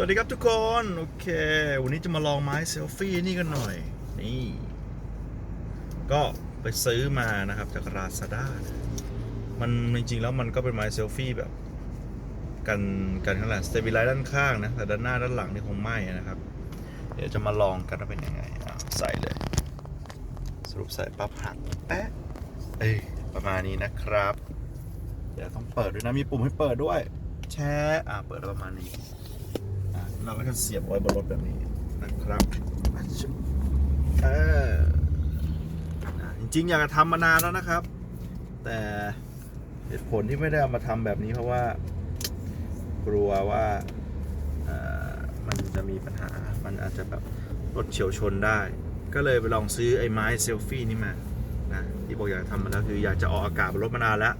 วัสดีครับทุกคน โอเค วันนี้จะมาลองไม้เซลฟี่นี่กันหน่อย นี่ ก็ไปซื้อมานะครับ จากราซาด้ามันจริงๆแล้วมันก็เป็นไม้เซลฟี่แบบกันกันขนาดสเตบลไลซ์ด้านข้างนะ แต่ด้านหน้าด้านหลังนี่คงไม่นะครับ เดี๋ยวจะมาลองกันว่าเป็นยังไงอะใส่เลย สรุปใส่ปั๊บหักแป๊ะเอ้ยประมาณนี้นะครับ เดี๋ยวต้องเปิดด้วยนะมีปุ่มให้เปิดด้วย แช่อ่าเปิดประมาณนี้ เราก็จะเสียบไว้บนรถแบบนี้นะครับอะชุบเอออะจริงๆอยากจะทำมานานแล้วนะครับ แต่เหตุผลที่ไม่ได้เอามาทำแบบนี้เพราะว่า กลัวว่าเอ่อมันจะมีปัญหา มันอาจจะแบบรถเฉียวชนได้ ก็เลยไปลองซื้อไอ้ไม้เซลฟี่นี่มา นะที่บอกอยากทำมาแล้วคืออยากจะออกอากาศบนรถมานานแล้ว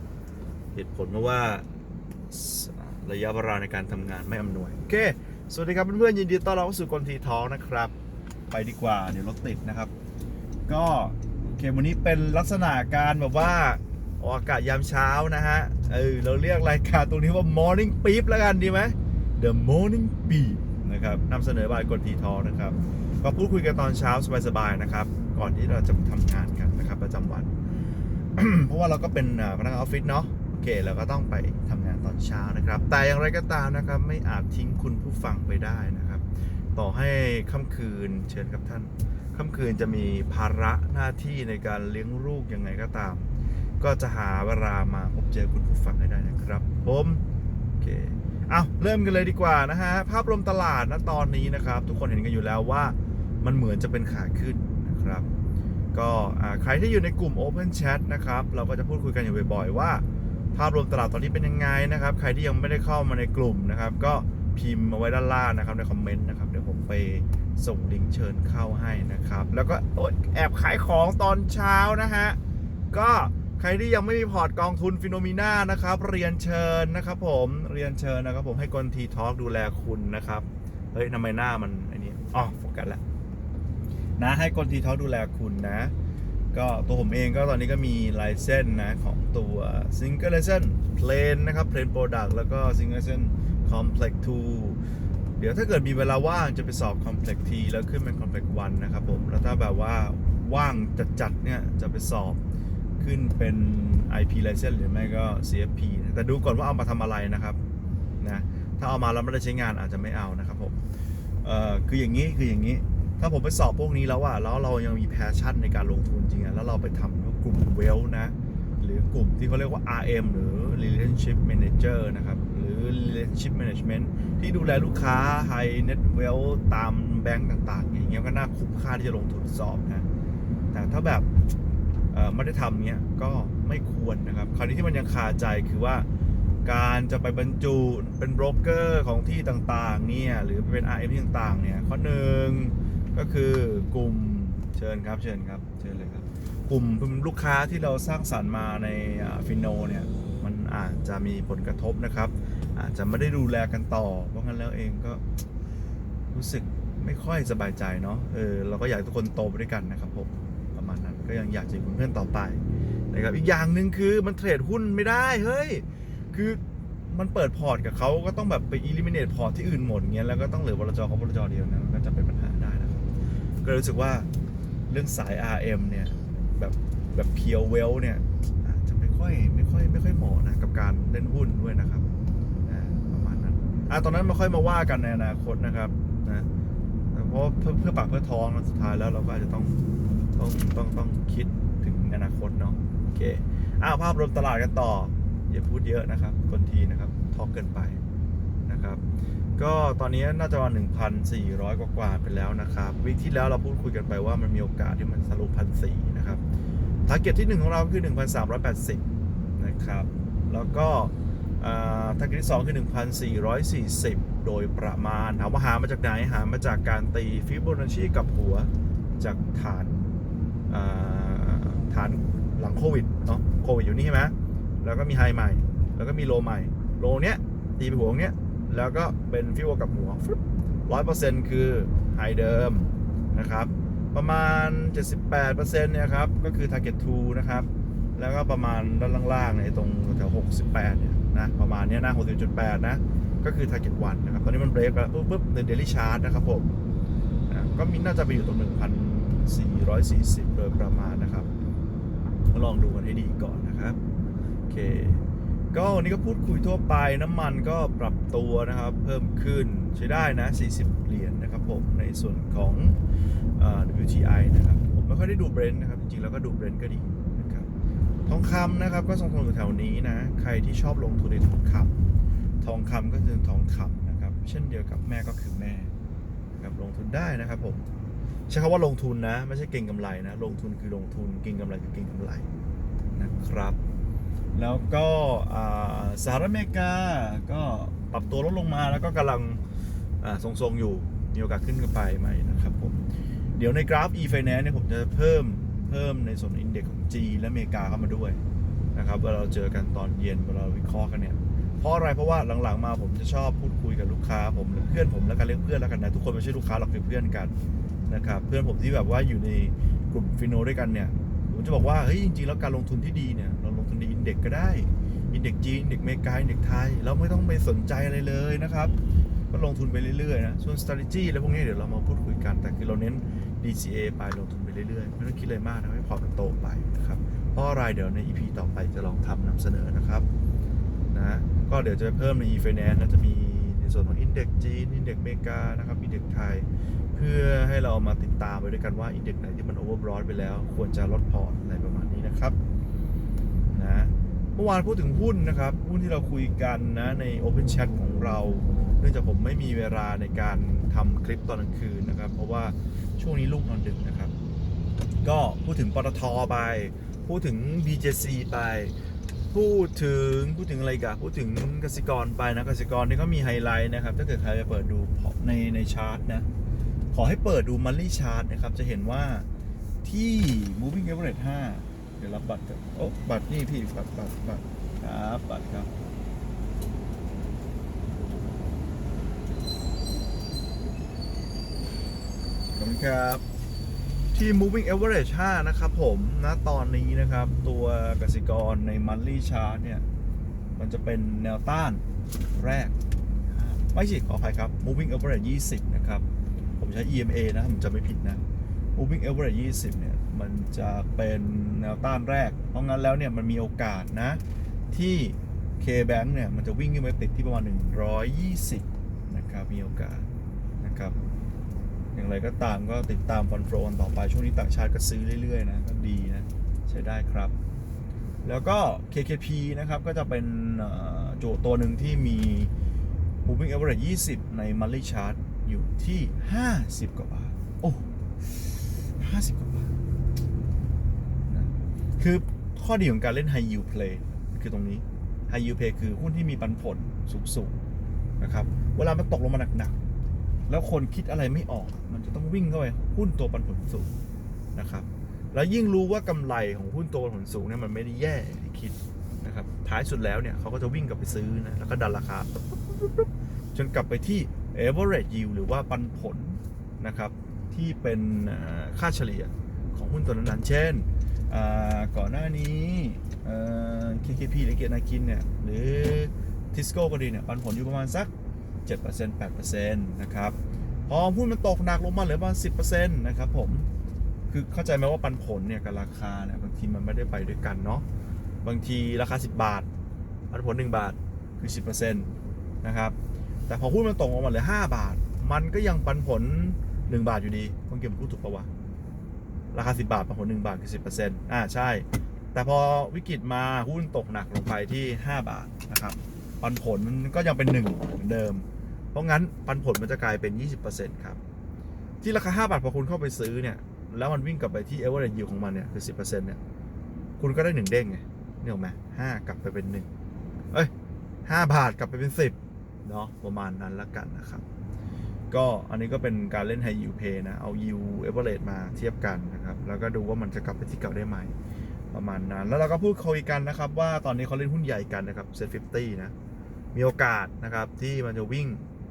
เหตุผลเพราะว่าระยะเวลาในการทำงานไม่อำนวย โอเค สวัสดีครับเพื่อนๆยินดีต้อนรับเข้าสู่กลทีท้องนะครับ ไปดีกว่าเดี๋ยวรถติดนะครับ ก็โอเควันนี้เป็นลักษณะการแบบว่าออกอากาศยามเช้านะฮะเออเราเรียกรายการตรงนี้ว่า morning beep แล้วกันดีไหม the morning beep นะครับนำเสนอบายกลทีท้องนะครับก็พูดคุยกันตอนเช้าสบายๆนะครับ ก่อนที่เราจะทำงานกันนะครับประจำวัน เพราะว่าเราก็เป็นพนักงานออฟฟิศเนาะโอเคเราก็ต้องไปทำงาน ตอนเช้านะครับ แต่อย่างไรก็ตามนะครับ ไม่อาจทิ้งคุณผู้ฟังไปได้นะครับ ต่อให้ค่ำคืนเชิญครับท่านค่ำคืนจะมีภาระหน้าที่ในการเลี้ยงลูกยังไงก็ตาม ก็จะหาเวลามาพบเจอคุณผู้ฟังให้ได้นะครับผมโอเคเอาเริ่มกันเลยดีกว่านะฮะภาพรวมตลาดณตอนนี้นะครับ ทุกคนเห็นกันอยู่แล้วว่ามันเหมือนจะเป็นขาขึ้นนะครับ ก็ใครที่อยู่ในกลุ่ม Open Chat นะครับ เราก็จะพูดคุยกันอยู่บ่อยๆว่า ภาพรวมตลาดตอนนี้เป็นยังไงนะครับ ใครที่ยังไม่ได้เข้ามาในกลุ่มนะครับ ก็พิมพ์มาไว้ด้านล่างนะครับในคอมเมนต์นะครับเดี๋ยวผมไปส่งลิงก์เชิญเข้าให้นะครับ แล้วก็แอบขายของตอนเช้านะฮะก็ใครที่ยังไม่มีพอร์ตกองทุนฟิโนมิน่านะครับ เรียนเชิญนะครับผมเรียนเชิญนะครับ ผมให้กลทีทอล์กดูแลคุณนะครับเฮ้ยทำไมหน้ามันไอ้นี่อ๋อโฟกัสแล้วนะให้กลทีเขาดูแลคุณนะ ก็ตัวผมเองก็ตอนนี้ก็มีลายเส้นนะของตัว Single Lesson Plain นะครับ Plain Product แล้วก็ Single Lesson Complex 2 เดี๋ยวถ้าเกิดมีเวลาว่างจะไปสอบ Complex T แล้วขึ้นเป็น Complex 1 นะครับผม แล้วถ้าแบบว่าว่างจัดๆเนี่ยจะไปสอบขึ้นเป็น IP License หรือไม่ก็ CFP แต่ดูก่อนว่าเอามาทำอะไรนะครับนะถ้าเอามาแล้วไม่ได้ใช้งานอาจจะไม่เอานะครับผมเอ่อคืออย่างนี้คืออย่างนี้ ถ้าผมไปสอบพวกนี้แล้วอะแล้วเรายังมีแพชชั่นในการลงทุนจริงอะแล้วเราไปทำกลุ่มเวลนะ หรือกลุ่มที่เขาเรียกว่า RM หรือ Relationship Manager นะครับ หรือ Relationship Management ที่ดูแลลูกค้า High Net Wealth ตามแบงก์ต่างๆ อย่างเงี้ยก็น่าคุ้มค่าที่จะลงทุนสอบนะ แต่ถ้าแบบไม่ได้ทำเนี้ยก็ไม่ควรนะครับ คราวนี้ที่มันยังคาใจคือว่าการจะไปบรรจุเป็นโบรกเกอร์ของที่ต่างๆเนี่ยหรือเป็น RM ที่ต่างๆเนี่ยข้อหนึ่ง ก็คือกลุ่มเชิญครับเชิญครับเชิญเลยครับ กลุ่มลูกค้าที่เราสร้างสรรค์มาในฟินโนเนี่ยมันอาจจะมีผลกระทบนะครับ อาจจะไม่ได้ดูแลกันต่อ เพราะงั้นแล้วเองก็รู้สึกไม่ค่อยสบายใจเนาะเออเราก็อยากทุกคนโตไปด้วยกันนะครับผมประมาณนั้นก็ยังอยากจะอยู่เป็นเพื่อนต่อไปนะครับอีกอย่างหนึ่งคือมันเทรดหุ้นไม่ได้เฮ้ยคือมันเปิดพอร์ตกับเขาก็ต้องแบบไปอิลิมิเนตพอร์ตที่อื่นหมดเงี้ยแล้วก็ต้องเหลือบลจเขาบลจเดียวนะก็จะเป็น ก็รู้สึกว่าเรื่องสาย RM เนี่ยแบบแบบเพียวเวลเนี่ยอาจจะไม่ค่อยไม่ค่อยไม่ค่อยเหมาะนะกับการเล่นหุ้นด้วยนะครับประมาณนั้นอะตอนนั้นมาค่อยมาว่ากันในอนาคตนะครับนะแต่เพราะเพื่อเพื่อปากเพื่อท้องนะสุดท้ายแล้วเราก็อาจจะต้องต้องต้องต้องคิดถึงอนาคตเนาะโอเคอ้าวภาพรวมตลาดกันต่ออย่าพูดเยอะนะครับคนทีนะครับทอกเกินไปนะครับ ก็ตอนนี้น่าจะวัน1,400 กว่ากว่าๆไปแล้วนะครับวิกที่แล้วเราพูดคุยกันไปว่ามันมีโอกาสที่มันทะลุพันสนะครับทาร์เก็ตที่ 1 ของเราคือ 1,380 นะครับ แล้วก็ทาร์เก็ตที่ 2 คือ 1,440 โดยประมาณถามว่าหามาจากไหนหามาจากการตีฟิโบนัชชีกับหัวจากฐานฐานหลังโควิดเนาะโควิดอยู่นี่ใช่ไหมแล้วก็มีไฮใหม่ แล้วก็มีโลใหม่ โลเนี้ยตีไปหัวเนี้ย แล้วก็เป็นฟิวกับหัวร้อยเปอร์เซ็นต์คือไฮเดิมนะครับ ประมาณ 78%เนี่ยครับ ก็คือ Target 2 นะครับ แล้วก็ประมาณด้านล่างๆในยตรงแถว68 เนี่ยนะ ประมาณเนี้ยนะ60.8 นะ ก็คือ target วันนะครับ ตอนนี้มันเบรกแล้วปุ๊บปุ๊บใน daily chart นะครับผมนะก็มีน่าจะไปอยู่ตรง 1,440โดยประมาณนะครับ ลองดูกันให้ดีก่อนนะครับ โอเค ก็วันนี้ก็พูดคุยทั่วไปน้ำมันก็ปรับตัวนะครับ เพิ่มขึ้นใช้ได้นะ 40 เหรียญนะครับผม ในส่วนของอ WTI นะครับ ผมไม่ค่อยได้ดูเบรนท์นะครับ จริงๆ แล้วก็ดูเบรนท์ก็ดีนะครับทองคำนะครับก็ทรงๆอยู่แถวนี้นะ ใครที่ชอบลงทุนในทองคำทองคำก็คือทองคำนะครับ เช่นเดียวกับแม่ก็คือแม่นะครับลงทุนได้นะครับผมใช้คำว่าลงทุนนะ ไม่ใช่เก่งกำไรนะ ลงทุนคือลงทุนเก่งกำไรคือเก่งกำไรนะครับ แล้วก็สหรัฐอเมริกาก็ปรับตัวลดลงมาแล้วก็กำลังอ่าทรงๆอยู่มีโอกาสขึ้นกันไปไหมนะครับผมเดี๋ยวในกราฟ e-finance เนี่ยผมจะเพิ่มเพิ่มในส่วนอินเด็กซ์ของจีนและอเมริกาเข้ามาด้วยนะครับเวลาเราเจอกันตอนเย็นเวลาเราวิเคราะห์กันเนี่ยเพราะอะไรเพราะว่าหลังๆมาผมจะชอบพูดคุยกับลูกค้าผมหรือเพื่อนผมแล้วกันเรียกเพื่อนแล้วกันนะทุกคนไม่ใช่ลูกค้าหรอกคือเพื่อนกันนะครับเพื่อนผมที่แบบว่าอยู่ในกลุ่มฟิโนด้วยกันเนี่ยผมจะบอกว่าเฮ้ยจริงๆแล้วการลงทุนที่ดีเนี่ย เด็กก็ได้อินเด็กจีน เด็กเมกาเด็กไทย เราไม่ต้องไปสนใจอะไรเลยนะครับ ก็ลงทุนไปเรื่อยๆนะ ส่วน strategy แล้วพวกนี้เดี๋ยวเรามาพูดคุยกัน แต่คือเราเน้น DCA ไปลงทุนไปเรื่อยๆ ไม่ต้องคิดอะไรมากนะให้พอร์ตมันโตไปนะครับ เพราะอะไรเดี๋ยวใน EP ต่อไปจะลองทำนำเสนอนะครับ นะ ก็เดี๋ยวจะเพิ่มใน e-finance นะจะมีในส่วนของ index จีน index เมกานะครับ index ไทย เพื่อให้เรามาติดตามไปด้วยกันว่า index ไหนที่มัน overbought ไปแล้ว ควรจะลดพอร์ตอะไรประมาณนี้นะครับนะ มื่อวานพูดถึงหุ้นนะครับ หุ้นที่เราคุยกันนะใน Open Chat ของเรา เนื่องจากผมไม่มีเวลาในการทำคลิปตอนกลางคืนนะครับ เพราะว่าช่วงนี้ลูกนอนดึกนะครับ ก็พูดถึงปตทไป พูดถึง BJC ไป พูดถึงพูดถึงอะไรกันพูดถึงกสิกรไปนะกสิกรนี่ก็มีไฮไลท์นะครับ ถ้าเกิดใครไปเปิดดูในในชาร์ตนะ ขอให้เปิดดูมันลี่ชาร์ตนะครับ จะเห็นว่าที่ moving average 5 เดี๋ยวรับบัตรกันโอ้บัตรนี่พี่บัตรบัตรบัตรครับบัตรครับขอบคุณครับ ที่ moving average 5 นะครับผมณตอนนี้นะครับ ตัวกสิกรใน monthly chart เนี่ย มันจะเป็นแนวต้านแรก ไม่ใช่ขออภัยครับ moving average 20 นะครับ ผมใช้ EMA นะผมจะไม่ผิดนะ moving average 20 เนี่ย มันจะเป็น แนวต้านแรก เพราะงั้นแล้วเนี่ยมันมีโอกาสนะ ที่ K-Bank เนี่ยมันจะวิ่งขึ้นไปติดที่ประมาณ 120 นะครับ มีโอกาสนะครับ อย่างไรก็ตามก็ติดตามฟันโฟนต่อไปช่วงนี้ต่างชาติก็ซื้อเรื่อยๆนะก็ดีนะ ใช้ได้ครับ แล้วก็ KKP นะครับก็จะเป็นโจทย์ตัวหนึ่งที่มี moving average 20 ใน monthly chart อยู่ที่ 50 กว่าบาท โอ้ 50 กว่าบาท คือข้อดีของการเล่น high yield play คือตรงนี้ high yield play คือหุ้นที่มีปันผลสูงๆนะครับ เวลามันตกลงมาหนักๆ แล้วคนคิดอะไรไม่ออก มันจะต้องวิ่งเข้าไปหุ้นตัวปันผลสูงนะครับ แล้วยิ่งรู้ว่ากำไรของหุ้นตัวปันผลสูงเนี่ยมันไม่ได้แย่ที่คิดนะครับ ท้ายสุดแล้วเนี่ยเขาก็จะวิ่งกลับไปซื้อนะ แล้วก็ดันราคา จนกลับไปที่ average yield หรือว่าปันผลนะครับ ที่เป็นค่าเฉลี่ยของหุ้นตัวนั้นๆ เช่น ก่อนหน้านี้เอ่อ KKP หรือเกียรตินาคินเนี่ยหรือทิสโก้ก็ดีเนี่ยปันผลอยู่ประมาณสัก 7% 8%นะครับพอหุ้นมันตกหนักลงมาเหลือประมาณ 10%นะครับผมคือเข้าใจไหมว่าปันผลเนี่ยกับราคาเนี่ยบางทีมันไม่ได้ไปด้วยกันเนาะบางทีราคา 10 บาท ปันผล 1 บาทคือ 10%นะครับแต่พอหุ้นมันตกลงมาเหลือ 5 บาท มันก็ยังปันผล 1 บาทอยู่ดีต้องเก็บพูดถูกปะวะ ราคา 10 บาทปันผล1บาทคือ10%อ่าใช่ แต่พอวิกฤตมาหุ้นตกหนักลงไปที่ 5 บาทนะครับ ปันผลมันก็ยังเป็น 1 เหมือนเดิม เพราะงั้นปันผลมันจะกลายเป็น 20%ครับ ที่ราคา 5 บาทพอคุณเข้าไปซื้อเนี่ย แล้วมันวิ่งกลับไปที่ average yield ของมันเนี่ยคือ 10%เนี่ยคุณก็ได้หนึ่งเด้งไงนี่หรอกไหมห้ากลับไปเป็นหนึ่งเอ้ยห้าบาทกลับไปเป็นสิบเนาะประมาณนั้นละกันนะครับ ก็อันนี้ก็เป็นการเล่น high yield pay นะ เอา yield average มาเทียบกันนะครับ แล้วก็ดูว่ามันจะกลับไปที่เก่าได้ไหม ประมาณนั้น แล้วเราก็พูดคุยกันนะครับ ว่าตอนนี้เขาเล่นหุ้นใหญ่กันนะครับ set 50นะ มีโอกาสนะครับที่มันจะวิ่ง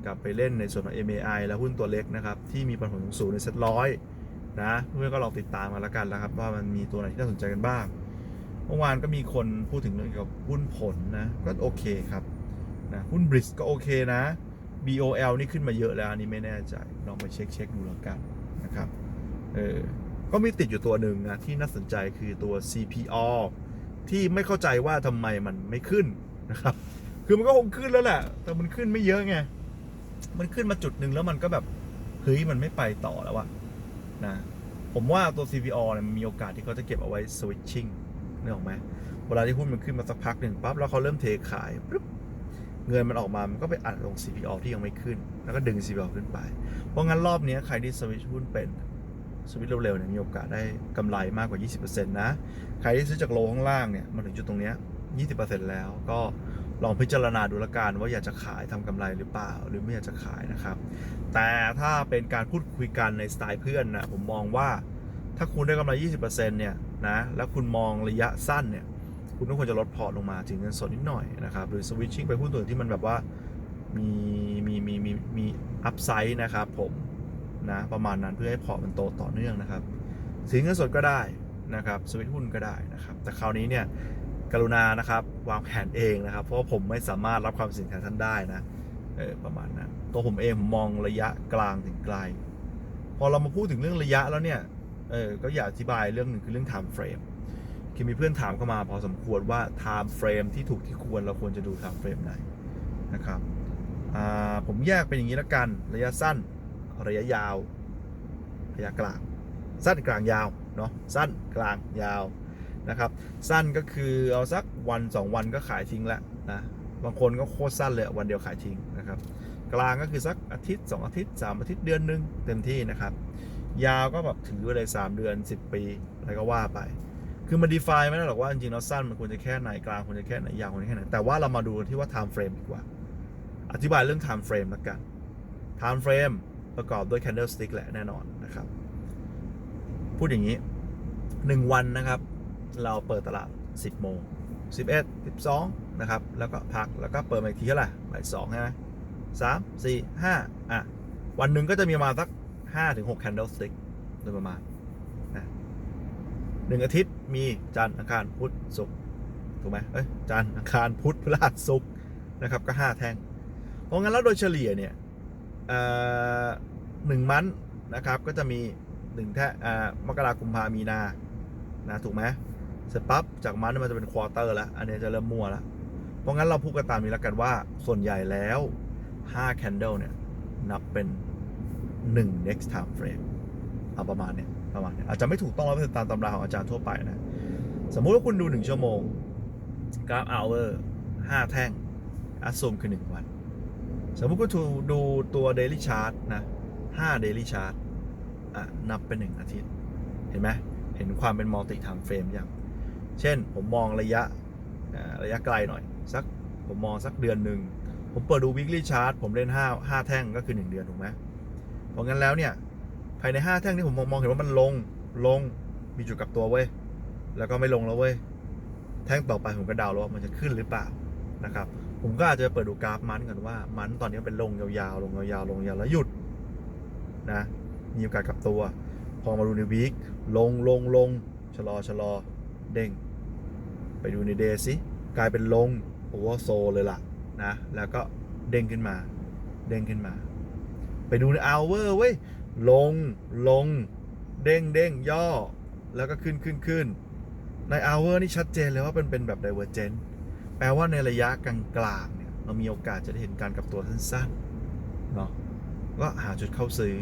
กลับไปเล่นในส่วนของ MAI และหุ้นตัวเล็กนะครับ ที่มีปันผลสูงในเซ็ตร้อยนะเพื่อนก็ลองติดตามมาแล้วกันนะครับ ว่ามันมีตัวไหนที่น่าสนใจกันบ้างเมื่อวานก็มีคนพูดถึงเรื่องเกี่ยวกับหุ้นผลนะก็โอเคครับนะหุ้นบริสก็โอเคนะ BOL นี่ขึ้นมาเยอะแล้วอันนี้ไม่แน่ใจลองไปเช็คเช็คดูแล้วกันนะครับเออก็มีติดอยู่ตัวหนึ่งนะ ที่น่าสนใจคือตัว CPO ที่ไม่เข้าใจว่าทำไมมันไม่ขึ้นนะครับ คือมันก็คงขึ้นแล้วแหละ แต่มันขึ้นไม่เยอะไง มันขึ้นมาจุดหนึ่งแล้วมันก็แบบ เฮ้ย มันไม่ไปต่อแล้วอะนะ ผมว่าตัว CPO เนี่ยมันมีโอกาสที่เขาจะเก็บเอาไว้ switching นึกออกไหมเวลาที่หุ้นมันขึ้นมาสักพักหนึ่งปั๊บแล้วเขาเริ่มเทขายปุ๊บ เงินมันออกมา มันก็ไปอัดลง CPO ที่ยังไม่ขึ้น แล้วก็ดึง CPO ขึ้นไป เพราะงั้นรอบนี้ใครที่สวิตช์หุ้นเป็นสวิตช์เร็วๆเนี่ยมีโอกาสได้กำไรมากกว่า 20%นะ ใครที่ซื้อจากโลข้างล่างเนี่ยมาถึงจุดตรงนี้20%แล้วก็ลองพิจารณาดูละกันว่าอยากจะขายทำกำไรหรือเปล่า หรือไม่อยากจะขายนะครับ แต่ถ้าเป็นการพูดคุยกันในสไตล์เพื่อนนะผมมองว่าถ้าคุณได้กำไร 20%เนี่ยนะแล้วคุณมองระยะสั้นเนี่ย คุณต้องควรจะลดพอร์ตลงมาถึงเงินสดนิดหน่อยนะครับ หรือสวิตชิ่งไปหุ้นตัวที่มันแบบว่ามีมีมีมีมีอัพไซด์นะครับผมนะประมาณนั้นเพื่อให้พอร์ตมันโตต่อเนื่องนะครับถือเงินสดก็ได้นะครับสวิตหุ้นก็ได้นะครับ แต่คราวนี้เนี่ยกรุณานะครับวางแผนเองนะครับ เพราะผมไม่สามารถรับความเสี่ยงแทนท่านได้นะเออประมาณนั้นตัวผมเองผมมองระยะกลางถึงไกล พอเรามาพูดถึงเรื่องระยะแล้วเนี่ยเออก็อยากอธิบายเรื่องหนึ่งคือเรื่อง time frame คือมีเพื่อนถามเข้ามาพอสมควรว่า time frame ที่ถูกที่ควรเราควรจะดู time frame ไหนนะครับผมแยกเป็นอย่างนี้ละกัน ระยะสั้น ระยะยาว ระยะกลาง สั้นกลางยาวเนาะสั้นกลางยาวนะครับ สั้นก็คือเอาสักวัน 2 วันก็ขายทิ้งแล้วนะบางคนก็โคตรสั้นเลยวันเดียวขายทิ้งนะครับ กลางก็คือสักอาทิตย์ 2 อาทิตย์ 3 อาทิตย์เดือนหนึงเต็มที่นะครับ ยาวก็แบบถือไปเลย 3 เดือน 10 ปีอะไรก็ว่าไป คือมัน define ไม่ได้หรอกว่าจริงๆแล้วสั้นมันควรจะแค่ไหนกลางควรจะแค่ไหนยาวควรจะแค่ไหนแต่ว่าเรามาดูที่ว่า time frame ดีกว่า อธิบายเรื่อง time frame ละกัน time frame ประกอบด้วย candlestick แหละแน่นอนนะครับ พูดอย่างนี้ 1 วันนะครับ เราเปิดตลาด 10 โมง 11 12 นะครับ แล้วก็พักแล้วก็เปิดมาอีกทีเท่าไหร่บ่ายสองใช่ไหมสามสี่ห้าอะ วันหนึ่งก็จะมีมาสักห้าถึงหก candlestick โดยประมาณ หนึ่งอาทิตย์มีจันทร์อังคารพุธศุกร์ถูกไหมเอ้ยจันทร์อังคารพุธพฤหัสศุกร์นะครับก็ห้าแท่ง เพราะงั้นแล้วโดยเฉลี่ยเนี่ยหนึ่งมันนะครับก็จะมีหนึ่งแท่มกราคมพามีนานะถูกไหมเสร็จปั๊บจากมันมันจะเป็นควอเตอร์แล้วอันนี้จะเริ่มมั่วแล้วเพราะงั้นเราพูดกันตามนี้แล้วกันว่าส่วนใหญ่แล้ว5 candle เนี่ยนับเป็น 1 next time frame เอาประมาณเนี้ย ประมาณนี้อาจจะไม่ถูกต้องร้อยเปอร์เซ็นต์ตามตำราของอาจารย์ทั่วไปนะ สมมุติว่าคุณดู1ชั่วโมงกราฟ hour 5แท่งอัซูมคือ1วัน สมมุติคุณดูตัว daily chart นะ5 daily chart อะนับเป็น1อาทิตย์ เห็นไหมเห็นความเป็น multi time frame ยังเช่นผมมองระยะระยะไกลหน่อย สักผมมองสักเดือนหนึ่ง ผมเปิดดู weekly chart ผมเล่น 5 5 แท่งก็คือ 1 เดือน ถูกไหมเพราะงั้นแล้วเนี่ย ภายใน 5 แท่งที่ผมมองเห็นว่ามันลงลงมีจุดกลับตัวเว้ยแล้วก็ไม่ลงแล้วเว้ยแท่งต่อไปผมก็เดาแล้วว่ามันจะขึ้นหรือเปล่านะครับผมก็อาจจะเปิดดูกราฟมันก่อนว่า มันตอนนี้เป็นลงยาวๆลงยาวๆลงยาวแล้วหยุดนะมีโอกาสกลับตัว พอมาดูในวีคลงลงลงชะลอชะลอเด้ง ไปดูในเดย์สิกลายเป็นลงโอเวอร์โซเลยล่ะนะแล้วก็เด้งขึ้นมา เด้งขึ้นมา ไปดูในอเวอร์เว้ย ลงลง เด้งเด้งย่อ แล้วก็ขึ้นขึ้นขึ้นในอ h เวอร์นี่ชัดเจนเลยว่าเป็นเป็นแบบ divergent แปลว่าในระยะกลางๆเนี่ยเรามีโอกาสจะได้เห็นการกลับตัวสั้นๆเนาะก็หาจุดเข้าซื้อ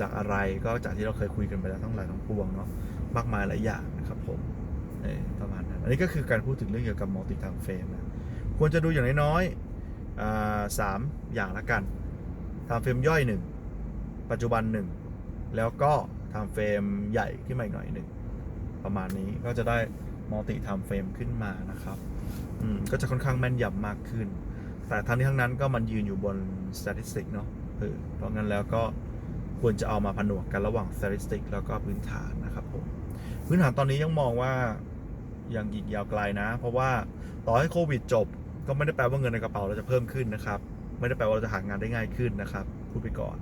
จากอะไรก็จากที่เราเคยคุยกันไปแล้วทั้งหลายทั้งปวงเนาะมากมายหลายอย่างนะครับผมประมาณนั้นอันนี้ก็คือการพูดถึงเรื่องเกี่ยวกับ multi time frame นะควรจะดูอย่างน้อยๆสามอย่างละกัน time frame ย่อยหนึ่ง ปัจจุบันหนึ่งแล้วก็ time frame ใหญ่ขึ้นมาอีกหน่อยหนึ่งประมาณนี้ก็จะได้ multi time frame ขึ้นมานะครับอืมก็จะค่อนข้างแม่นยำมากขึ้น แต่ทั้งนี้ทั้งนั้นก็มันยืนอยู่บน statistic เนาะเออเพราะงั้นแล้วก็ควรจะเอามาผนวกกันระหว่าง statistic แล้วก็พื้นฐานนะครับผมพื้นฐานตอนนี้ยังมองว่ายังอีกยาวไกลนะ เพราะว่าต่อให้โควิดจบ ก็ไม่ได้แปลว่าเงินในกระเป๋าเราจะเพิ่มขึ้นนะครับ ไม่ได้แปลว่าเราจะหางานได้ง่ายขึ้นนะครับพูดไปก่อน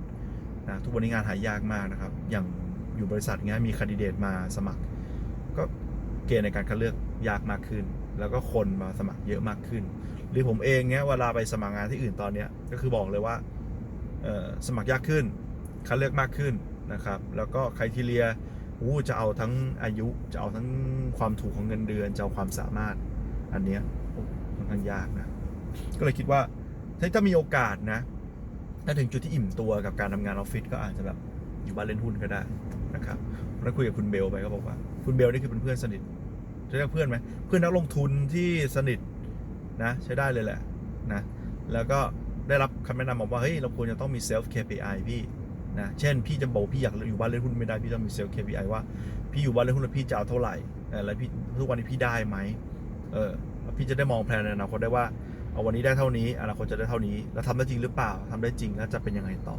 นะทุกวันนี้งานหายากมากนะครับ อย่างอยู่บริษัทเงี้ยมีคนดิเดตมาสมัคร ก็เกณฑ์ในการคัดเลือกยากมากขึ้น แล้วก็คนมาสมัครเยอะมากขึ้น หรือผมเองเนี้ยเวลาไปสมัครงานที่อื่นตอนเนี้ยก็คือบอกเลยว่าสมัครยากขึ้นคัดเลือกมากขึ้นนะครับ แล้วก็ใครทีเรียอู้จะเอาทั้งอายุจะเอาทั้งความถูกของเงินเดือนจะเอาความสามารถอันเนี้ยโอ้ค่อนข้างยากนะก็เลยคิดว่าถ้ามีโอกาสนะ ถ้าถึงจุดที่อิ่มตัวกับการทำงานออฟฟิศก็อาจจะแบบอยู่บ้านเล่นหุ้นก็ได้นะครับแล้วคุยกับคุณเบลไปก็บอกว่า คุณเบลนี่คือเป็นเพื่อนสนิทจะเรียกเพื่อนไหมเพื่อนนักลงทุนที่สนิทนะใช้ได้เลยแหละนะแล้วก็ได้รับคำแนะนำบอกว่าเฮ้ยเราควรจะต้องมีเซลฟ์ KPI พี่นะเช่นพี่จะบอกว่าพี่อยากอยู่บ้านเล่นหุ้นไม่ได้พี่ต้องมีเซลฟ์ KPI ว่า พี่อยู่บ้านเล่นหุ้นแล้วพี่จะเอาเท่าไหร่แล้วพี่ทุกวันนี้พี่ได้ไหมเออแล้วพี่จะได้มองแผนในอนาคตได้ว่า เอาวันนี้ได้เท่านี้อนาคตจะได้เท่านี้ แล้วทำได้จริงหรือเปล่าทำได้จริงแล้วจะเป็นยังไงต่อ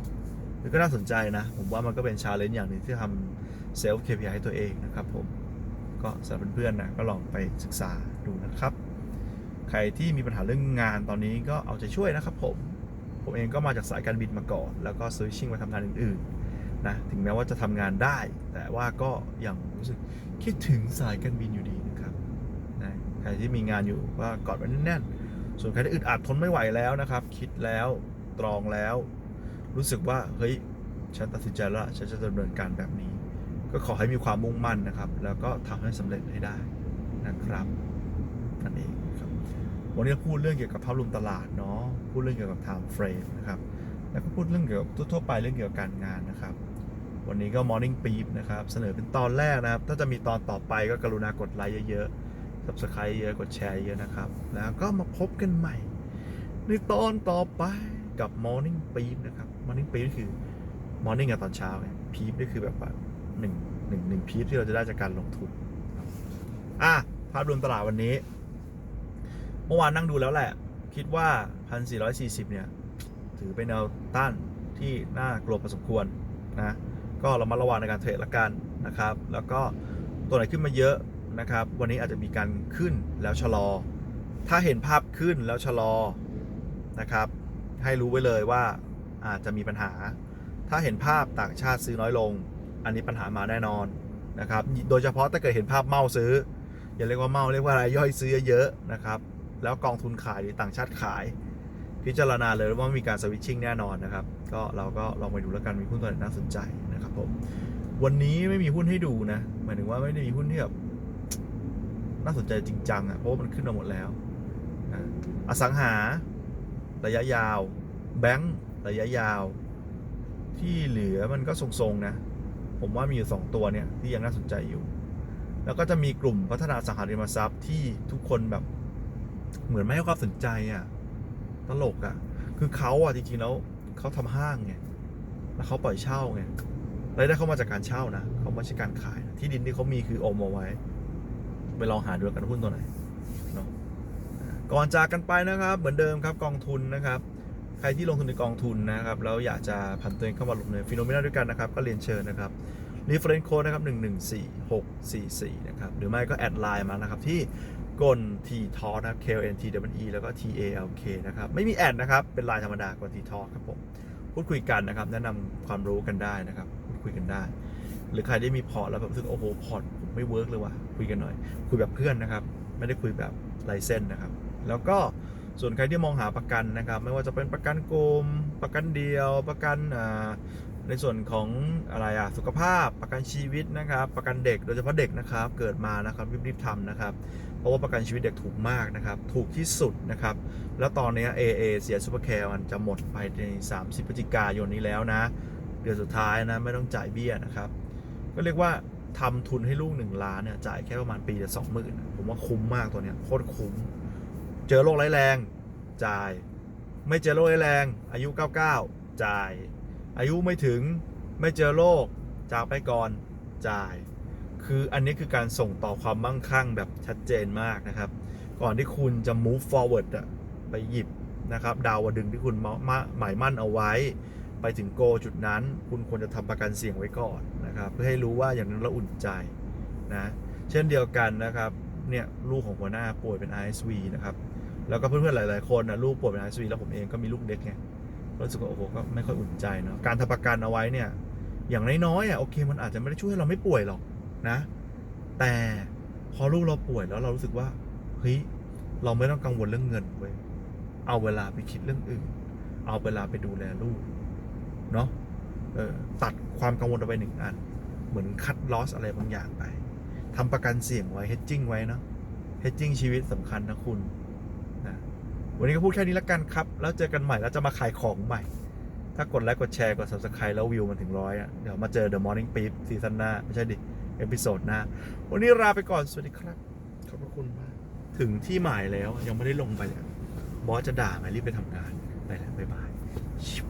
หรือก็น่าสนใจนะ ผมว่ามันก็เป็นชาเลนจ์อย่างหนึ่งที่ทำเซลฟ์ KPI ให้ตัวเองนะครับผมก็สำหรับเพื่อนๆนะก็ลองไปศึกษาดูนะครับ ใครที่มีปัญหาเรื่องงานตอนนี้ก็เอาใจช่วยนะครับผม ผมเองก็มาจากสายการบินมาก่อน แล้วก็สวิตชิ่งมาทำงานอื่นๆนะถึงแม้ว่าจะทำงานได้ แต่ว่าก็ยังรู้สึกคิดถึงสายการบินอยู่ดีนะครับนะใครที่มีงานอยู่ก็กอดไว้แน่นๆ ส่วนใครที่อึดอัดทนไม่ไหวแล้วนะครับ คิดแล้วตรองแล้ว รู้สึกว่าเฮ้ยฉันตัดสินใจแล้วฉันจะดำเนินการแบบนี้ ก็ขอให้มีความมุ่งมั่นนะครับ แล้วก็ทำให้สำเร็จให้ได้นะครับนั่นเองครับวันนี้พูดเรื่องเกี่ยวกับภาพรวมตลาดเนาะพูดเรื่องเกี่ยวกับ time frame นะครับแล้วก็พูดเรื่องเกี่ยวกับทั่วไปเรื่องเกี่ยวกับการงานนะครับ วันนี้ก็ morning beep นะครับ เสนอเป็นตอนแรกนะครับ ถ้าจะมีตอนต่อไปก็กรุณากดไลค์เยอะๆ subscribe เยอะกดแชร์เยอะนะครับ แล้วก็มาพบกันใหม่ ในตอนต่อไปกับ morning beep นะครับ morning beep ก็คือ morning อะตอนเช้าไง beep นี่คือแบบว่าหนึ่งหนึ่งหนึ่งพีที่เราจะได้จากการลงทุนอะภาพรวมตลาดวันนี้ เมื่อวานนั่งดูแล้วแหละ คิดว่า 1,440 เนี่ย ถือเป็นแนวต้านที่น่ากลัวพอสมควรนะ ก็เรามาระวังในการเทรดละกันนะครับ แล้วก็ตัวไหนขึ้นมาเยอะ นะครับ วันนี้อาจจะมีการขึ้นแล้วชะลอ ถ้าเห็นภาพขึ้นแล้วชะลอนะครับ ให้รู้ไว้เลยว่าอาจจะมีปัญหา ถ้าเห็นภาพต่างชาติซื้อน้อยลง อันนี้ปัญหามาแน่นอนนะครับ โดยเฉพาะถ้าเกิดเห็นภาพเมาซื้อ อย่าเรียกว่าเมาเรียกว่าอะไรย่อยซื้อเยอะนะครับ แล้วกองทุนขายหรือต่างชาติขาย พิจารณาเลยว่ามีการสวิตชิ่งแน่นอนนะครับ ก็เราก็ลองไปดูแล้วกันมีหุ้นตัวไหนน่าสนใจนะครับผมวันนี้ไม่มีหุ้นให้ดูนะหมายถึงว่าไม่ได้มีหุ้นที่แบบ น่าสนใจจริงจังอะเพราะว่ามันขึ้นมาหมดแล้วอสังหาระยะยาว แบงก์ระยะยาว ที่เหลือมันก็ทรงๆนะ ผมว่ามีอยู่สองตัวเนี่ยที่ยังน่าสนใจอยู่ แล้วก็จะมีกลุ่มพัฒนาสังหาริมทรัพย์ที่ทุกคนแบบเหมือนไม่ให้ความสนใจอะตลกอะ คือเขาอะจริงๆแล้วเขาทำห้างไงแล้วเขาปล่อยเช่าไงรายได้เขามาจากการเช่านะเขาไม่ใช่การขายนะที่ดินที่เขามีคืออมเอาไว้ ไปลองหาดูกันหุ้นตัวไหนเนาะก่อนจากกันไปนะครับ เหมือนเดิมครับกองทุนนะครับ ใครที่ลงทุนในกองทุนนะครับแล้วอยากจะผันตัวเองเข้ามาลงในฟิโนเมนาด้วยกันนะครับ ก็เรียนเชิญนะครับ reference code นะครับ 114644 นะครับ หรือไม่ก็แอดไลน์มานะครับ ที่กล t t o นะครับ k l n t w e แล้วก็ t a l k นะครับ ไม่มีแอดนะครับ เป็นไลน์ธรรมดากล t t o ครับผม พูดคุยกันนะครับ แนะนำความรู้กันได้นะครับ พูดคุยกันได้ หรือใครได้มีพอร์ตแล้วแบบรู้สึกโอ้โหพอร์ต ไม่เวิร์กเลยว่ะคุยกันหน่อย คุยแบบเพื่อนนะครับ ไม่ได้คุยแบบไลเส้นนะครับ แล้วก็ส่วนใครที่มองหาประกันนะครับ ไม่ว่าจะเป็นประกันกลมประกันเดียว ประกันในส่วนของอะไรอะสุขภาพประกันชีวิตนะครับ ประกันเด็กโดยเฉพาะเด็กนะครับ เกิดมานะครับรีบๆทำนะครับ เพราะว่าประกันชีวิตเด็กถูกมากนะครับ ถูกที่สุดนะครับ แล้วตอนนี้ AA เสียซูเปอร์แคร์มันจะหมดไปใน 30พฤศจิกายนนี้แล้วนะ เดือนสุดท้ายนะไม่ต้องจ่ายเบี้ยนะครับ ก็เรียกว่า ทำทุนให้ลูกหนึ่งล้านเนี่ยจ่ายแค่ประมาณปีละสองหมื่นผมว่าคุ้มมากตัวเนี้ยโคตรคุ้ม เจอโรคร้ายแรง จ่าย ไม่เจอโรคร้ายแรง อายุ 99 จ่าย อายุไม่ถึงไม่เจอโรคจากไปก่อนจ่าย คืออันนี้คือการส่งต่อความมั่งคั่งแบบชัดเจนมากนะครับ ก่อนที่คุณจะ move forward อะไปหยิบนะครับ ดาวดึงที่คุณมมาหมายมั่นเอาไว้ ไปถึงโกจุดนั้น คุณควรจะทำประกันเสี่ยงไว้ก่อนนะครับเพื่อให้รู้ว่าอย่างนั้นเราอุ่นใจนะเช่นเดียวกันนะครับเนี่ยลูกของหัวหน้าป่วยเป็น RSV นะครับแล้วก็เพื่อนๆหลาย ๆ คนนะลูกป่วยเป็น RSV แล้วผมเองก็มีลูกเด็กไงรู้สึกว่าโอ้โหก็ไม่ค่อยอุ่นใจเนาะการทำประกันเอาไว้เนี่ยอย่างน้อยๆอะโอเค มันอาจจะไม่ได้ช่วยให้เราไม่ป่วยหรอกนะ แต่พอลูกเราป่วยแล้วเรารู้สึกว่าเฮ้ยเราไม่ต้องกังวลเรื่องเงินเว้ยเอาเวลาไปคิดเรื่องอื่น เอาเวลาไปดูแลลูก เนาะเออตัดความกังวลออกไปหนึ่งอัน เหมือนคัดลอสอะไรบางอย่างไปทำประกันเสี่ยงไว้เฮดจิ้งไว้เนาะเฮดจิ้งชีวิตสำคัญนะคุณนะวันนี้ก็พูดแค่นี้ละกันครับ แล้วเจอกันใหม่แล้วจะมาขายของใหม่ ถ้ากดไลค์กดแชร์กด subscribe แล้ววิวมันถึงร้อยอะเดี๋ยวมาเจอ The Morning Beep ซีซั่นหน้า ไม่ใช่ดิ เอพิโซดหน้า วันนี้ลาไปก่อน สวัสดีครับ ขอบพระคุณมาก ถึงที่หมายแล้วยังไม่ได้ลงไปเลยบอสจะด่าไหมรีบไปทำงานไปแล้วบ๊ายบายชิว